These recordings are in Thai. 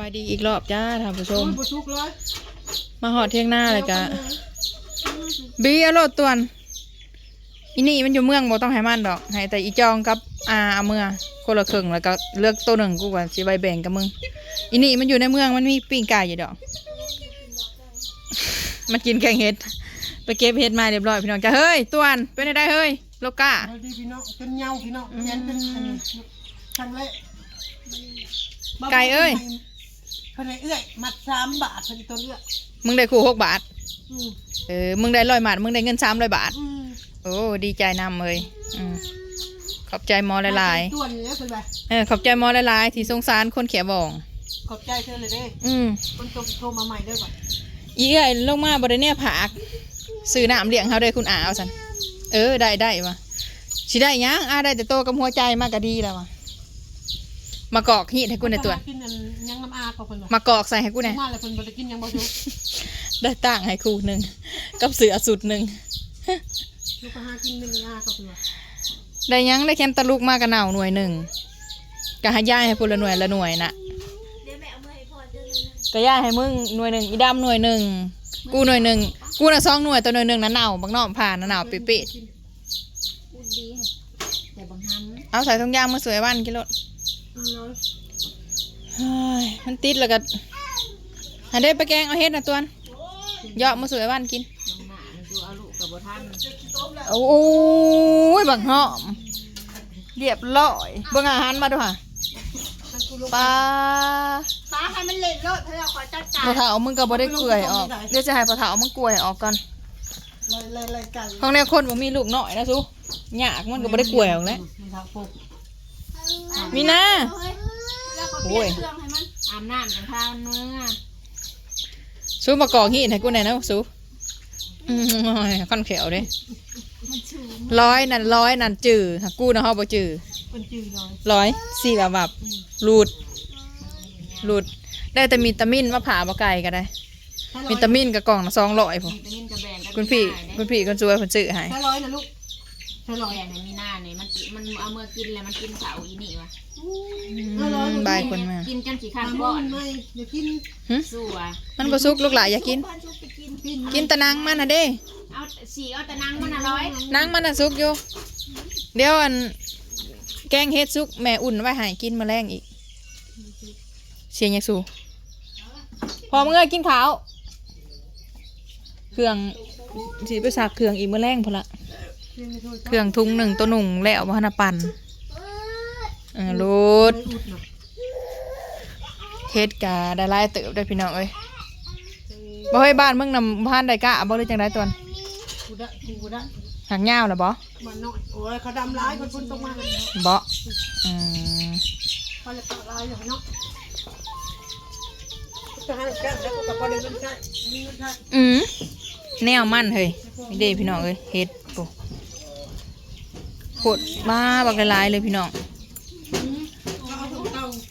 บายดีอีกรอบจ้าท่านผู้ชมบุชุกเลยมาหอดเที่ยงหน้าเลยกะบีเอาโลดตวนอีนี่มันอยู่เมืองบ่ต้องให้มันดอกให้แต่อีจองกับอาเอาเมืองคนละครึ่งแล้วก็เลือกตัวหนึ่งกูว่าสิใบแบ่งกับมึงอีนี่มันอยู่ในเมืองมันมีปิ้งไก่อยู่ดอก มันกินแกงเห็ดไปเก็บเห็ดมาเรียบร้อยพี่น้องจ้าเฮ้ยตวนเป็นไงได้เฮ้ยโลกาบายดีพี่น้องเป็นเงาพี่น้องเรียนเป็นอันนี้ครั้งแรกไก่เอ้ยเพิ่นให้เอื้อยมัดสามบาทเพิ่นตัวเอื้อยมึงได้คู่หกบาท อืมเออ มึงได้ร้อยบาท มึงได้เงินสามร้อยบาท อืมโอ้ ดีใจนำเลยอืมขอบใจหมอหลายตัวนี้แล้วเพิ่นว่าๆเออ ขอบใจหมอหลายๆที่สงสารคนเขียบอง ขอบใจเธอเลยเด้อืมคนโทรโทรมาใหม่เด้อว่ะอีเอ้ยลงมาบริเนี่ยผักซื้อน้ำเลี้ยงเขาได้คุณอาเอาสัน เออ ได้ได้วะสิได้หยังอาได้แต่โตกับหัวใจมากก็ดีแล้ววะ มากอกฮีดให้กูในอยตัวหากินอันยังน้ำอาเขาเพิ่นว่ามากอกใส่ให้กูในอย มาแล้วเพิ่นบ่ได้กินยังบ่ชุกได้ตั้งให้คู่หนึ่ง กับเสือสุดหนึ่ง ลูกก็หากินหนึงอาเขาเพิ่นว่าได้หยังได้แค่ตะลุกมากกระเหน่าหน่วยหนึ่งก็ให้ย่ายให้พละหน่วยละหน่วยน่ะก็ย่ายให้มึงหน่วยหนึ่งอีดำหน่วยหนึ่งกูหน่วยหนึ่งกูน่ะสองหน่วยตัวหน่วยหนึ่งน่ะเน่าบางนอกผ่านน่ะเน่าปิปิดพูดดีแต่บางทันเอาใส่ถุงยางมาสวยวันกิโลอืมน้อย เฮ้ยมันติดแล้วก็ให้ได้ไปแกงเอาเฮ็ดนะตัวนเหยาะมาสวยวันกินน้องหมาดูเอาลูกกับบทันโอ้ยบังหอมเรียบร้อยเบิ่งอาหารมาดูค่ะปลาตาให้มันเละเลอะเธอขอจัดการปลาเถามึงก็บ่ได้เกลือยออกเดี๋ยวจะให้ปลาเถามึงกล้วยออกก่อนเลยเลยเลยไก่ห้องแนวคนบ่มีลูกน้อยนะซูยากมันก็บ่ได้กล้วยออกแล้ว มันทางปุ๊บมีนะโอ้ยอาบน้ำกันข้าวเนื้อซูมากอกหีดให้กูหน่อยนะซูอืมโอ้ยค่อนแขวเด้ร้อยนั่นร้อยนั่นจือหากูนะเฮาบ่จือเป็นจืดน้อยร้อยสี่แบบแบบหลุดหลุด ได้แต่มีตามินมาผ่ามาไก่ก็ได้ มีตามินกับกล่องละสองร้อยผมวิตามินกับแบนคุณพี่คุณพี่คนช่วยคนซื้อให้ใช้ร้อยนะลูก ใช้ร้อยแบนในมีหน้าเนี่ยมันกินมันเอาเมื่อกินแล้วมันกินเสาอีนี่วะอืมบายคนมากินจนขี้ข้างทำก้อนไม่อย่ากินสู้อะมันบ่สุกลูกหลายอย่ากิน กินกินแตะนังมันนะเด้เอาสีเอาแต่นังมันอร่อยนังมันน่ะสุกอยู่เดี๋ยวอันแกงเฮ็ดสุกแม่อุ่นไว้ให้กินมาแรงอีก เสียงยังสูพอมึงเอ้ยกินข้าวเครื่องสิไปสักเครื่องอีกมื้อแรงพุ่นละกินไม่ถูก เครื่องทุงหนึ่งตัวหนุ่งแล้วบ่ทันได้ปั่นเออรูดเฮ็ดกาได้หลายเติบได้พี่น้องเอ้ยบ่เฮ้บ้านมึงนำบ้านใดกะบ่เลยจังไดตวนกูได้กูด้หักยาวล่ะบ่มันน้อยโอ้ยเขาดำร้ายคนคนตรงมาบ่อืมเขาเลยปากร้ายอย่างเนาะอืมแนวมั่นเฮ้ยนี่เด้พี่น้องเอ้ยเฮ็ด โคตรบ้าบักหลายๆเลยพี่น้อง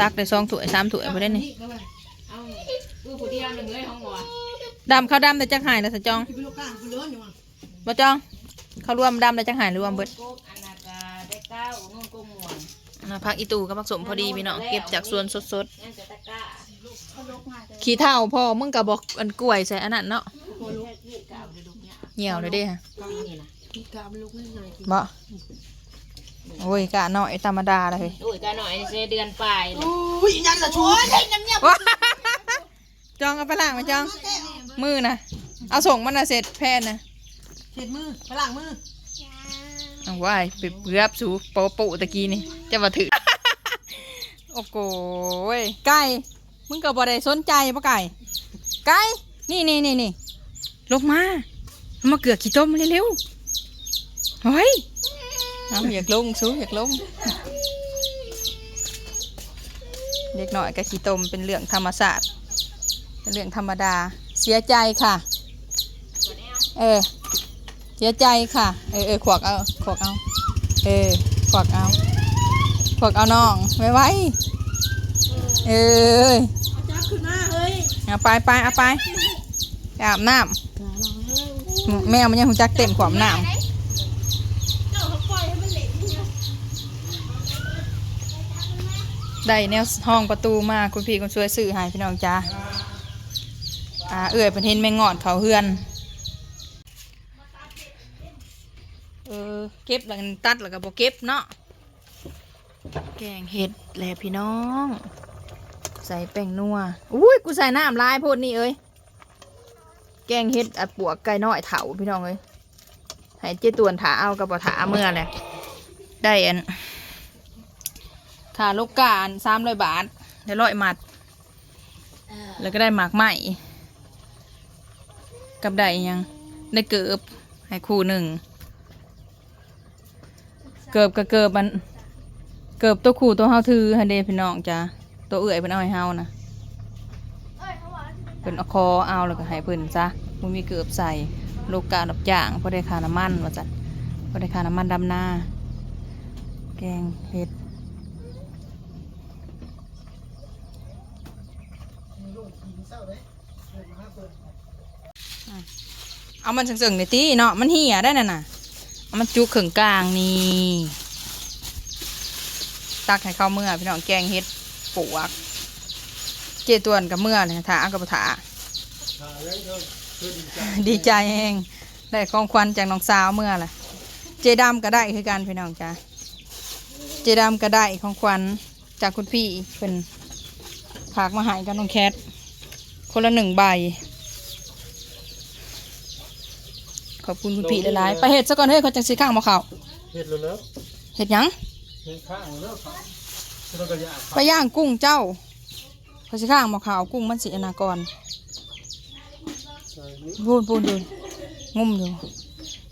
ตักได้สองถ้วยสามถ้วยบ่ได้นี่เข้าไปเอากูผู้เดียวหนึ่งเของหัวดำข้าวดำได้จักหายแล้วสะจองที่เป็นลูกก้างเป็นเลือนอยู่อะบ่จองข้าวรวมดำได้จักหายหรือรวมเบิดโกกอักอีตูกับผักสมพอดีพี่น้องเก็บจากสวนสดๆ ขี้เถ้าพ่อมึงก็บอกอันกล้วยใส่อันนั้นเนาะเก่าเดี๋ยวดูเนี่ยเหี่ยวเลยเด้ฮะ ก็นี่นะที่กาเป็นลูกนี่ไงกินบ่โอ้ยกะน้อยธรรมดาเลยโอ้ยก็หน่อยเซเดือนปลายเลยอุ้ยยันละชัวร์ว้าจองเอาไปล้างมาจอง มือนะเอาส่งมันนะเสร็จแพนนะเช็ดมือฝรั่งมือเอาไว้ไปเปือบสูโปะปุตะกี้นี่จะมาถือโอ้โหยไก่มึงก็บ่ได้สนใจปะไก่ไก่นี่นี่นี่นี่ลงมาเอามาเกลือกขี้ต้มเร็วๆ เฮ้ยเอาอยากลงสูอยากลงเด็กหน่อยกับขี้ตมเป็นเรื่องธรรมศาสตร์เป็นเรื่องธรรมดา เสียใจค่ะ เออ เสียใจค่ะ เออเออขวกเอาขวกเอา เออขวกเอาขวกเอาน้องไว้ไว้เออจับขึ้นมาเฮ้ยเอาไปไปเอาไปอาบน้ำแมวมันยังหูจักเต้นขวามน้ำ ได้แนวห้องประตูมาคุณพี่คุณช่วยซื้อให้พี่น้องจ้าอ่าเอื่อยเป็นเห็นแมงงอดเขาเฮือนเออเก็บแล้วกันตัดแล้วก็บ่เก็บเนาะแกงเห็ดแหละพี่น้อง ใส่แป้งนัวอุ้ยกูใส่น้ำลายพดนี่เอ้ยแกงเห็ดอัดปวกไก่น้อยเถาพี่น้องเอ้ยให้เจ๊ตวนถาเอากับบ่ถาเมื่อแหละได้อัน ค่าลูกกาอันสามร้อยบาท ได้ร้อยมัด แล้วก็ได้หมากไหม่กับได้อิหยัง ได้เกิบให้คู่หนึ่ง เกิบกับเกิบมัน เกิบตัวขู่ตัวเฮาถือให้เดพี่น้องจ้ะตัวเอื่อยเพิ่นเอาให้เฮานะเพิ่นเอาคอเอาแล้วก็ให้เพิ่นซะบ่มีเกิบใส่ลูกกาดับจ้างบ่ได้คาน้ำมันว่าซั่นบ่ได้คาน้ำมันดำหน้า แกงเห็ด เอามันสึงๆนี่ติเนาะมันเหี่ยได้น่ะน่ะเอามันจุกขึงกลางนี่ตักให้เข้าเมื่อพี่น้องแกงเฮ็ดปวก เจตวนกับเมื่อเลยถากับถาดีใจเองได้ของควันจากน้องสาวเมื่อแหละเจดำก็ได้คือกันพี่น้องจ้าเจดำก็ได้ของควันจากคุณพี่เป็นผากมาใหายกับน้องแคท คนละหนึ่งใบ ขอบคุณคุณพี่หลายๆไปเห็ดซะก่อนเฮ้ยเขาจังสีข้างมาเขาเห็ดแล้วแล้วเห็ดหยังเห็ดข้างแล้วครับแล้วก็อยากไปย่างกุ้งเจ้าเขาสิข้างมาขาวกุ้งมันสิอนากรใส่นี่พูนพูนดูงุ่มอยู่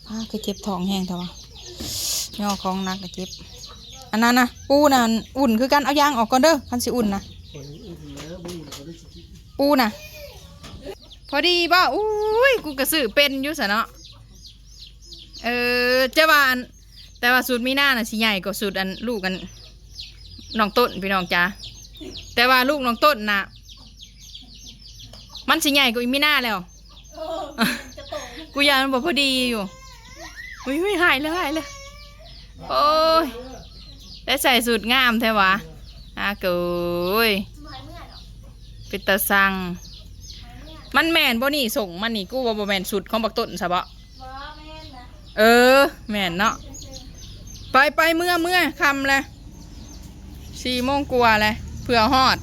ป้าก็เจ็บท้องแห้งเถอะวะย่อของหนักก็เจ็บอันนั้นนะปูน่ะอุ่นคือกันเอายางออกก่อนเด้อคันสิอุ่นนะคนอื่นแล้วบูดเขาได้สิกินปูน่ะ พอดีบ่อุ้ยกูกระสือเป็นอยู่สะเนาะเออเจ้าว่าอันแต่ว่าสูตรมีหน้าน่ะสิใหญ่กว่าสูตรอันลูกกันน้องต้นพี่น้องจ้าแต่ว่าลูกน้องต้นน่ะ มันสิใหญ่กว่าอีมีหน้าแล้วกูยากมันบอกพอดีอยู่อุ้ยอุ้ยหายเลยหายเลยโอ้ยได้ใส่สูตรงามแท้วะอาเกยเป็นตาสัง มันแมนบ่นี่ส่งมันนี่กูว่าบ่แมนสุดของบักต้นซะบ่เออ แมนเนาะไปไปเมื่อเมื่อคำเลยสี่โมงกว่าเลยเผื่อฮอด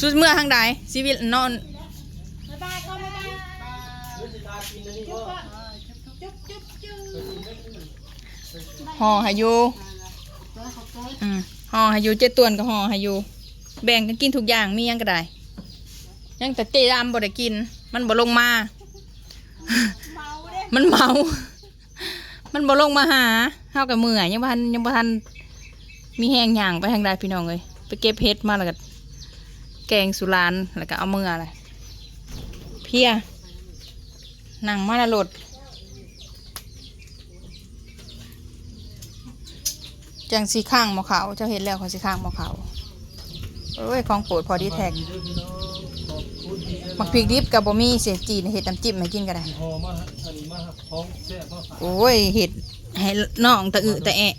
สุดเมื่อทางใดชีวิตนอนห่อให้อยู่อืมห่อให้อยู่เจ็ดตัวนก็ห่อให้อยู่แบ่งกันกินทุกอย่างมีหยังก็ได้ ยังแต่เจดำบ่ได้กิน มันบ่ลงมา มันเมา มันบ่ลงมาหาเฮากับมือยังบ่ทันยังบ่ทันมีแห้งย่างไปทางใดพี่น้องเลยไปเก็บเห็ดมาแล้วก็แกงสุรานแล้วก็เอามืออะไรเพียนั่งมาละหลดจังสีข้างหมอขาวเจ้าเห็นแล้วของสีข้างหมอขาวเอ้ยของโปรดพอดีแท็ก มักพริกดิบกับบะมี่เสียจีนเห็ดน้ำจิ้มให้กินก็ได้หอมาอันนี้มาครับของแซ่บมาฝากโอ้ยเห็ดให้น้องตะอึตะแอะ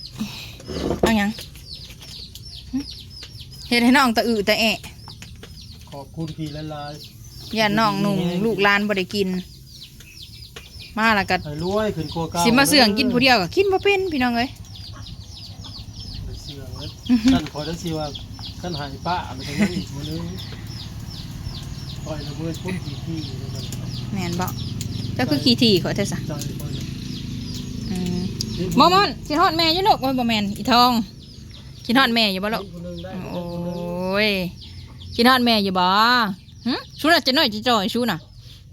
เอาหยังหึเห็ดให้น้องตะอึตะแอะขอบคุณพี่ละลายอย่าน้องหนุ่งลูกหลานบ่ได้กิน มาแล้วก็ให้รวยขึ้นกว่าเก่าสิมาเสื่องกินผู้เดียวก็กินบ่เป็นพี่น้องเอ้ยเสื่องแล้วท่านขอได้สิว่าท่านหายป้ามันจะยังอีกมื้อนึง ปล่อยละเมิดคนกี่ที่เลยมันแม่นบ่เจ้าคือขี้ถี่ขอเถอะซะใจปล่อยละอืมมอมอนกินฮอดแม่อยู่ลูกโอ้ยบ่แม่นอีทองกินฮอดแม่อยู่บ่ลูกคนหนึ่งได้โอ้ยกินฮอดแม่อยู่บ่หึชูน่ะจะน้อยจะจ่อยชูน่ะ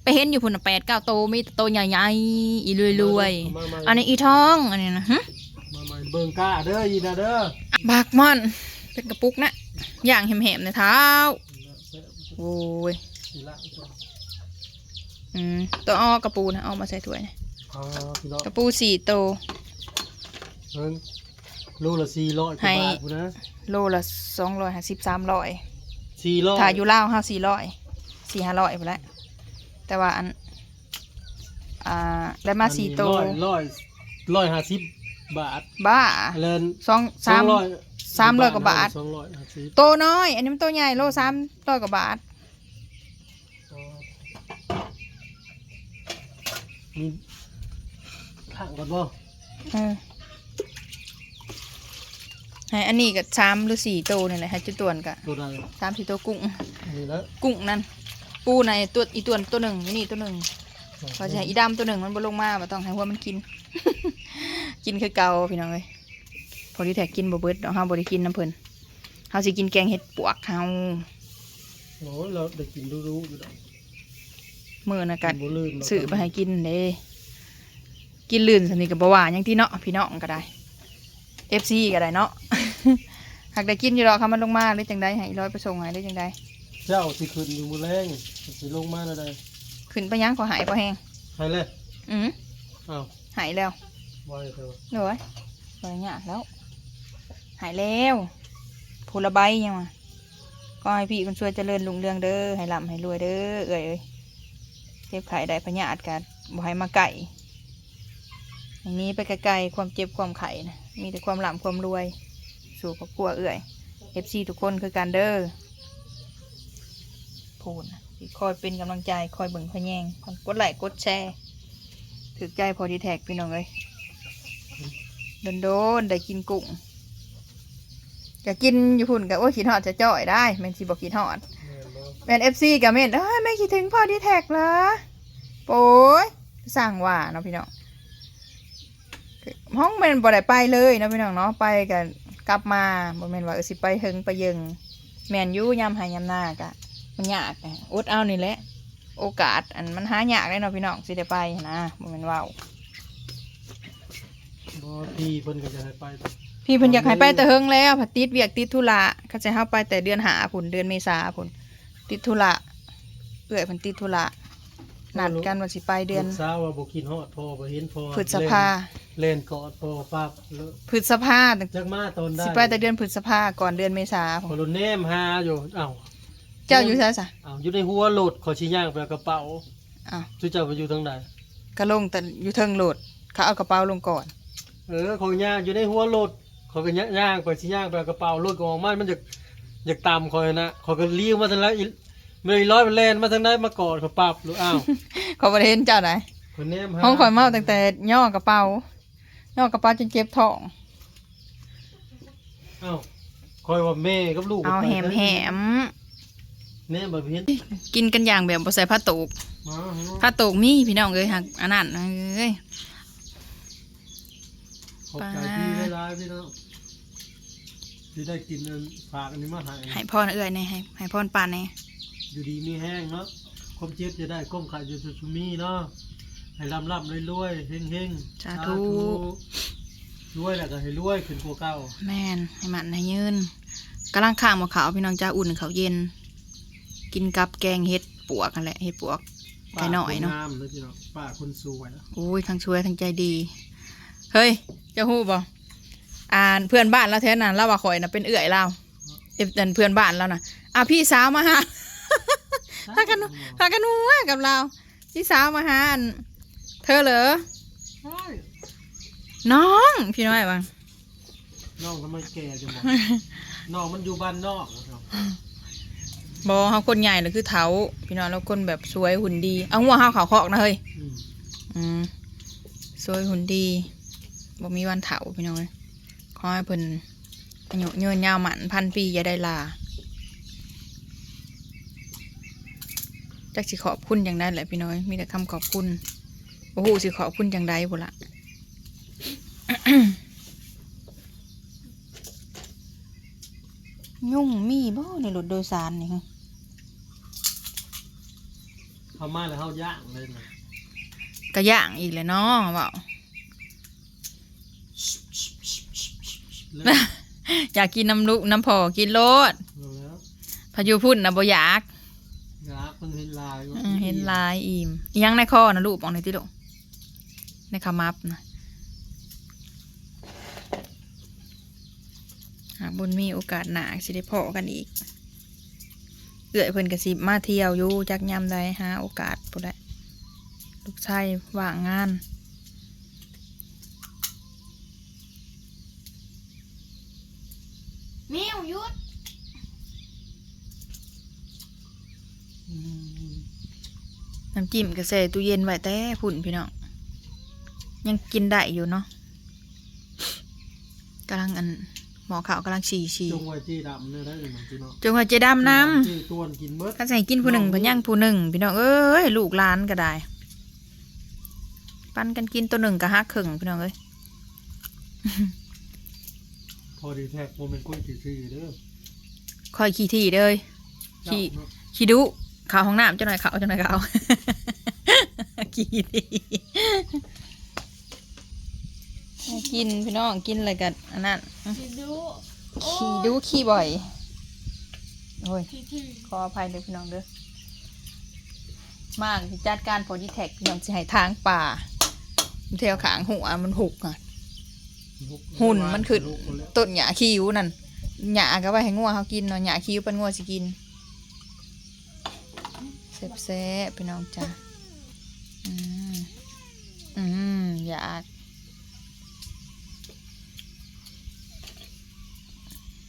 ไปเห็นอยู่พุ่นน่ะแปดเก้าโตมีแต่โตใหญ่ๆอีรวยๆอันนี้อีทองอันนี้นะหึมาใหม่เบิ่งกล้าเด้อยีนาเด้อบักม่อนเป็นกระปุกนะย่างแหมๆในเท้าแซ่บโอ้ย สีละจ้ะอืมตัวอ้อกระปูนะเอามาใส่ถ้วยนะอ่าพี่น้องกระปูสี่โตเพิ่งโลละสี่ร้อยกให้ว่าบาทพู้นนะโลละสองร้อยห้าสิบสามร้อยสี่ร้อยถ่ายอยู่ล่าวห้าสี่ร้อยสี่ห้าร้อยไปแล้วแต่ว่าอัน อ่าได้มาสี่โตร้อยร้อยร้อยห้าสิบบาทบ้าเลินสองสอสางมร้อยสามร้อยกว่าบาท สองร้อยห้าสิบโตน้อย อันนี้มันโตใหญ่โลสามร้อยกว่าบาท มีข้างก่อนบ่เออให้อันนี้กับสามหรือสี่โตนี่แหละให้จุดตวนกับตัวใดสามสี่โตกุ้งนี่แล้วกุ้งนั่น ปูในตัวอีตัวตัวหนึ่งอีนี่ตัวหนึ่งพอจะให้อีดำตัวหนึ่งมันบ่ลงมาบ่ต้องให้หัวมันกิน กินคือเก่าพี่น้องเอ้ยพอที่แท็กกินบ่เบิดดอกเฮาบ่ได้กินน้ำเพิ่นเฮาสิกินแกงเห็ดปวกเฮาโอ้ยเราได้กินรู้ๆอยู่แล้ว มื้อน่ะกับ่ลืมเราซื้อไปให้กินเด้กินลื่นสนิทกับบ่ว่าหยังที่เนาะพี่น้องก็ได้ FC ก็ได้เนาะหากได้กินอยู่ดอกค่ะมันลงมาหรือจังใดให้ร้อยไปส่งให้หรือจังใดเจ้าสิขึ้นอยู่มื้อแรงสิลงมาแล้วได้ขึ้นไปยังขอหายบ่แห้งให้เลยอืออ้าวหายแล้วไว้เถอะเดี๋ยวไว้บริญาแล้ว หายแล้วผูละใบยังวะก็ให้พี่คนช่วยเจริญลุงเรืองเด้อให้ร่ำให้รวยเด้อเอ้ยเอ้ย เจ็บไข้ได้พญาติกันบ่ให้มาไก่อย่างนี้ไปไกลๆความเจ็บความไข่นะมีแต่ความร่ำความรวย สู่ครอบครัวเอ้ยเอฟซีทุกคนคือการเด้อพูนคอยเป็นกำลังใจคอยเบิ่งคอยแยงคอยกดไลค์กดแชร์ถือใจพอดีแท็กพี่น้องเอ้ยโดนโดนๆได้กินกุ้งจะกินอยู่พุ่นกับโอ้ขีดหอดจะจ่อยได้แมนซีบอกขีดหอด ม่นบ่แมนเอฟซีกับแมนเอ้ยไม่คิดถึงพ่อดีแท็กเหรอโป้ยสั่งว่าเนาะพี่น้องห้องแมนบ่ได้ไปเลยเนาะพี่น้องเนาะไปกันกลับมาบ่แมนว่าเออสิไปเฮงไปเยิงแมนอยูยามหายามหน้ากะมันยากอะอดเอานี่แหละ โอกาสอันมันหายากเลยเนาะพี่น้องสิได้ไปนะบ่แมนว่าวบ่พี่เพิ่นก็จะให้ไปพี่เพิ่นอยากให้ไปแต่เฮิงแล้วผัดติดเวียกติดธุระเขาจะให้าไปแต่เดือนหาผุนเดือนเมษาผุน ติดธุระเอื้อยเพิ่นติดธุระนัดกันว่าสิไปเดือนลูกสาวว่าบ่กินฮอดพ่อบ่เห็นพ่อพฤษภาเล่นกอดพ่อปั๊บแล้วพฤษภาตั้งจักมาตอนได้สิไปแต่เดือนพฤษภาก่อนเดือนเมษาขพุ่อนรถแนมหาอยู่อ้าวเจ้าอยู่ไสซะอ้าวอยู่ในหัวรถขอชิย่างไปเอากระเป๋าอ้าวจุเจ้าไปอยู่ทางใดก็ลงแต่อยู่เทิงโหลดเขาเอากระเป๋าลงก่อน เออของย่างอยู่ในหัวรถขอยก็ย่างไปชิย่างไปเอากระเป๋ารถก็ออกมามันจะ อยากตามคอยนะขอยก็เลี้ยวมาทางนั้นอีไม่ร้อยมันแล่นมาทางใดมากอดเขาปั๊บหรืออ้าวเขาบ่ได้เห็นเจ้าไหนคนแนมหาห้องข่อยเมาตั้งแต่ย่อกระเป๋าย่อกระเป๋าจนเจ็บท้องอ้าวคอยว่าแม่กับลูกเอาไปแหมแหมแนมแบบเห็นกินกันอย่างแบบบ่ใส่ผ้าตูกมาผ้าตูกมีพี่น้องเอ้ยหักอันนั้นเอ้ยขอบใจพี่ได้ร้ายพี่น้อง ที่ได้กินอันฝากอันนี้มาให้ให้พรเอ้ยในให้ให้พรปานในอยู่ดีมีแห้งเนาะความเจ็บจะได้ก้มขายอยู่สุชุมีเนาะให้ร่ำร่ำรวยๆเฮงเฮงๆสาธุรวยแหละก็ให้รวยขึ้นกว่าเก่าแม่นให้มันให้ยืนกำลังข้างหมอขาวพี่น้องจ้าอุ่นเขาวเย็น กินกับแกงเห็ดปวกกันแหละเห็ดปวก ไก่หน่อยเนาะ ป้คงามเลยพี่น้องป้าคนสวย โอ้ยทั้งช่วยทั้งใจดี เฮ้ยเจะฮู้บ่ อ่านเพื่อนบ้านเราแท้นั้นเราว่าข่อยน่ะเป็นเอื่อยเราเอฟเพื่อนบ้านเราน่ะอะพี่สาวมาหาพากันพากันหัวกับเรา พี่สาวมาหาอันเธอเหรอใช่น้องพี่น้อยว่าน้องทำไมแก่จังบอกน้องมันอยู่บ้านนอกนะครับบอเฮาคนใหญ่เลยคือเถาพี่น้องแล้วคนแบบสวยหุ่นดีเอาหัวเฮาขาวคอกนะเฮ้ยอืมอืมสวยหุ่นดีบ่มีวันเถาพี่น้องเลย ขอให้เพิ่นอายุยืนยาวหมันพันปีอย่าได้ลาจักสิขอบคุณอย่างใดแหละพี่น้อย มีแต่คำขอบคุณ โอ้โหสิขอบคุณอย่างใดบุละยุ่งมีบ่ในรถโดยสารนี่ฮะเข้ามาแล้วเขาย่างเลยนะกระย่างอีกเลยเนาะเปล่า แล้วอยากกินน้ำลุน้ำพอกินโลดแล้วพายุพุ่นนะบ่อยากยาเพิ่งเห็นลายว่าอืมเห็นลายอิ่มอิหยังในคอนะลูกบอกในอยที่ลูกในขมับนะหากบุญมีโอกาสหนาสิได้พอกันอีกเอื้อยเพิ่นกสิมาเที่ยวอยู่จักยามใดหาโอกาสพุ่นแหละลูกชายว่างงาน น้ำจิ้มก็ใส่ตู้เย็นไว้แต่ผุ่นพี่น้องยังกินได้อยู่เนาะกำลังอันหมอข่าวกำลังฉี่ฉี่จงไว้ที่ดำเนี่ยได้เลยพี่น้องจงว่าเจะดำน้ที่ตัวนกินเบิดำก็ใส่กินผู้หนึ่งเพันย่างผู้หนึ่งพี่น้องเอ้ยลูกหลานก็ได้ ปันกันกินตัวหนึ่งก็ฮักครึ่งพี่น้องเอ้ยพอดีแท็กโมเมนต์กุ้ยกี่ซี่เด้อคอยขี้ที่เลยขี้เนาะขี้ดุ ข่าวห้องน้ำจะหน่อยข่าวจะหน่อยข่าวขี้ที่ให้กินพี่น้องกินอะไรกันอันนั้นสิดูขี้ดูขี้บ่อยโอ้ยที่ที่ขออภัยเลยพี่น้องเด้อมากที่จัดการโปรดิแท็กพี่น้องสิให้ทางป่าเทวขางหัวมันหุกอะหุ่นมันขึ้นลูกคนแล้วต้นหญ้าคิ้วนั่นหญ้าก็ไว้ให้งัวเขากินเนาะหญ้าคิ้วเป็นงัวสิกิน แซ่บๆพี่น้องจ้าอืมอืมอยาก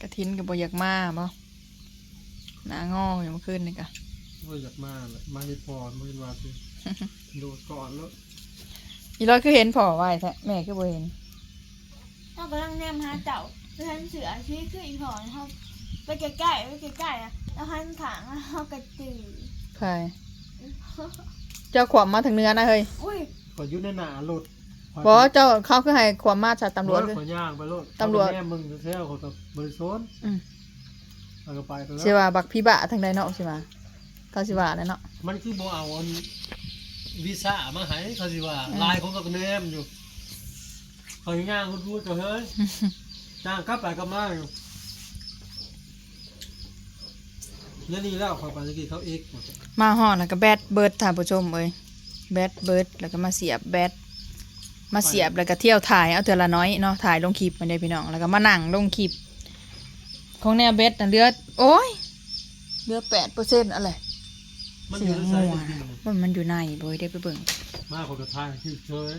กระทินกับบอยากมาบ่หน้างออย่างเมื่อคืนนี่กะว่าอยากมาแหละมาให้พรมาให้วาสิโดดก่อนแล้วอีร้อยคือเห็นพ่อไว้แท้แม่คือบ่เห็นเรากำลังแนมหาเจ้าเพื่อนเสือที่คืออีพอเขาไปใกล้ๆไปใกล้ๆอะแล้วหันขางแล้วเขากระจือ ใครเจ้าขวามมาทางเนื้อนะเฮ้ยอุ้ยขออยุ่ในหนาหลุดบอกว่าเจ้าเขาคือให้ขวามมาจากตำรวจเลย ขอย่างไปรถตำรวจ แม่มึงจะเที่ยวเขากับบริสุทธิ์อืมเอาก็ไปไปแล้ว สิว่าบักพี่บะทางใดเนาะสิมาเขาสิว่าแน่เนาะมันคือบ่เอาอันวีซ่ามาให้เขาสิว่าลายของกับแนมอยู่เขาย่างพูดๆก็เฮ้ย จ้างกลับไปกลับมาอยู่ แล้วนี่แล้วเขาไปตะกี้เขาเอกหมดมาห่อดแล้วก็แบดเบิร์ดท่านผู้ชมเอ้ยแบดเบิร์ดแล้วก็มาเสียบแบดมาเสียบแล้วก็เที่ยวถ่ายเอาเทือละน้อยเนาะถ่ายลงคลิปมาได้พี่น้องแล้วก็มานั่งลงคลิป ของแนวเบสน่ะเหลือโอ้ยเหลือแปดเปอร์เซ็นต์อะไรมันอเสียยู่งในงัสายวจริงๆมันมันอยู่ในบ่ได้ไปเบิ่งมาคนกระทายคือเฉย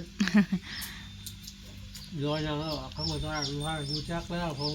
รอยยังแล้วอะเขามาได้รู้ว่ารู้จักแล้วเขา